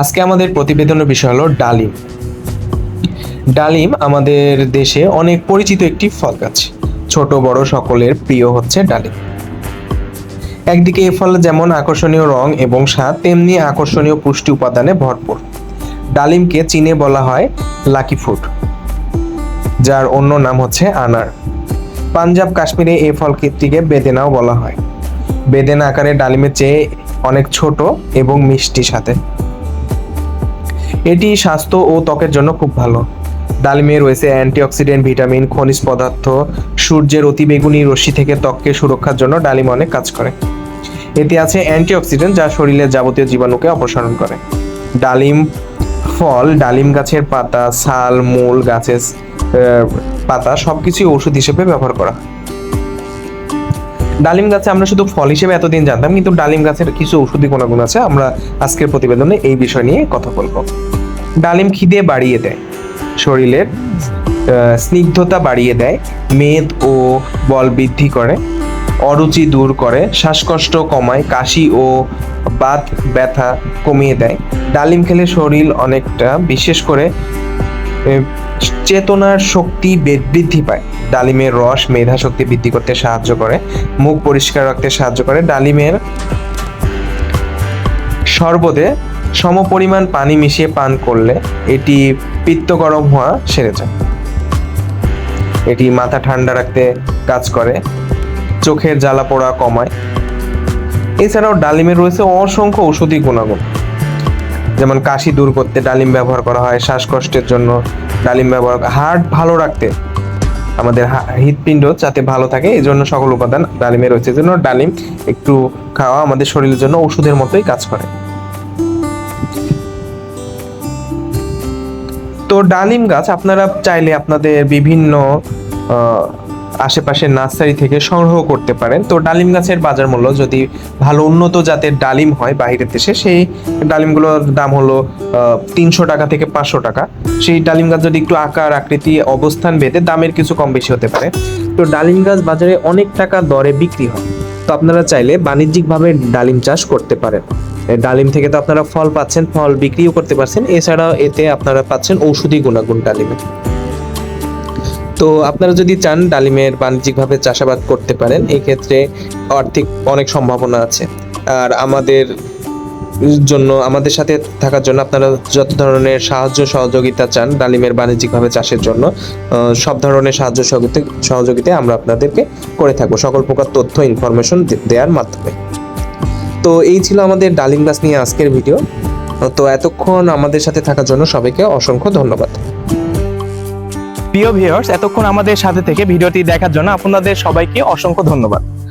আজকে আমাদের প্রতিবেদনের বিষয় হলো ডালিম। ডালিম আমাদের দেশে অনেক পরিচিত একটি ফল গাছ। ছোট, বড় সকলের প্রিয় হচ্ছে ডালিম। একদিকে এ ফল যেমন আকর্ষণীয় রং এবং স্বাদ, তেমনি আকর্ষণীয় পুষ্টি উপাদানে ভরপুর। ডালিমকে চীনে বলা হয় লাকি ফ্রুট, যার অন্য নাম হচ্ছে আনার। পাঞ্জাব, কাশ্মীরে এই ফলটিকে বেদেনাও বলা হয়। বেদেনা আকারে ডালিমের চেয়ে অনেক ছোট এবং মিষ্টি সাথে এটি স্বাস্থ্য ও ত্বকের জন্য খুব ভালো। ডালিমে রয়েছে অ্যান্টিঅক্সিডেন্ট, ভিটামিন, খনিজ পদার্থ, সূর্যের অতিবেগুনি রশ্মি থেকে ত্বককে সুরক্ষার জন্য ডালিম অনেক কাজ করে। এতে আছে অ্যান্টিঅক্সিডেন্ট যা শরীরের যাবতীয় জীবাণুকে অপসারণ করে। ডালিম ফল, ডালিম গাছের পাতা ছাল মূল, গাছের পাতা সব কিছুই ওষুধ হিসেবে ব্যবহার করা ডালিম গাছে আমরা শুধু ফল হিসেবে এতদিন জানতাম, কিন্তু ডালিম গাছের কিছু ওষুধি গুণাগুণ আছে। আমরা আজকের প্রতিবেদনে এই বিষয় নিয়ে কথা বলব। ডালিম খিদে বাড়িয়ে দেয়। শরীরের স্নিগ্ধতা বাড়িয়ে দেয়, মেদ ও বল বৃদ্ধি করে, অরুচি দূর করে, শ্বাসকষ্ট কমায়, কাশি ও বাত ব্যথা কমিয়ে দেয়। ডালিম খেলে শরীর অনেকটা, বিশেষ করে চেতনার শক্তি বৃদ্ধি পায়। ডালিমের রস মেধা শক্তি বৃদ্ধি করতে সাহায্য করে, মুখ পরিষ্কার রাখতে সাহায্য করে। ডালিমের শরবতে সমপরিমাণ পানি মিশিয়ে পান করলে এটি পিত্ত গরম হওয়া সেরে যায়। এটি মাথা ঠান্ডা রাখতে কাজ করে, চোখের জ্বালা পোড়া কমায়। এছাড়াও ডালিমে রয়েছে অসংখ্য ঔষধি গুণাগুণ। যেমন কাশি দূর করতে ডালিম ব্যবহার করা হয়, শ্বাসকষ্টের জন্য ডালিম ব্যবহার হার্ট ভালো রাখতে আমাদের হৃৎপিণ্ড যাতে ভালো থাকে এই জন্য সকল উপাদান ডালিমে রয়েছে। এই জন্য ডালিম একটু খাওয়া আমাদের শরীরের জন্য ওষুধের মতোই কাজ করে। তো ডালিম গাছ আপনারা চাইলে আপনাদের বিভিন্ন আশেপাশের নার্সারি থেকে সংগ্রহ করতে পারেন। তো ডালিম গাছের বাজার মূল্য যদি ভালো উন্নত জাতের ডালিম হয় বাইরের দেশে, সেই ডালিমগুলোর দাম হলো তিনশো টাকা থেকে পাঁচশো টাকা। সেই ডালিম গাছ যদি একটু আকার, আকৃতি, অবস্থান ভেদে দামের কিছু কম বেশি হতে পারে। তো ডালিম গাছ বাজারে অনেক টাকা দরে বিক্রি হয়। তো আপনারা চাইলে বাণিজ্যিকভাবে ডালিম চাষ করতে পারেন। ডালিম থেকে তো আপনারা ফল পাচ্ছেন, ফল বিক্রিও করতে পারছেন। এছাড়াও এতে আপনারা পাচ্ছেন ঔষধি গুণাগুণ ডালিমে। তো আপনারা যদি চান ডালিমের বাণিজ্যিকভাবে চাষাবাদ করতে পারেন, এক্ষেত্রে আর্থিক অনেক সম্ভাবনা আছে। আর আমাদের জন্য, আমাদের সাথে থাকার জন্য আপনারা যত ধরনের সাহায্য সহযোগিতা চান ডালিমের বাণিজ্যিকভাবে চাষের জন্য সব ধরনের সাহায্য সহযোগিতা আমরা আপনাদেরকে করে থাকব। সকল প্রকার তথ্য ইনফরমেশন দেওয়ার মাধ্যমে। তো এই ছিল আমাদের ডালিম গাছ নিয়ে আজকের ভিডিও। তো এতক্ষণ আমাদের সাথে থাকার জন্য সবাইকে অসংখ্য ধন্যবাদ। প্রিয় ভিউয়ার্স এতক্ষণ আমাদের সাথে থেকে ভিডিওটি দেখার জন্য আপনাদের সবাইকে অসংখ্য ধন্যবাদ।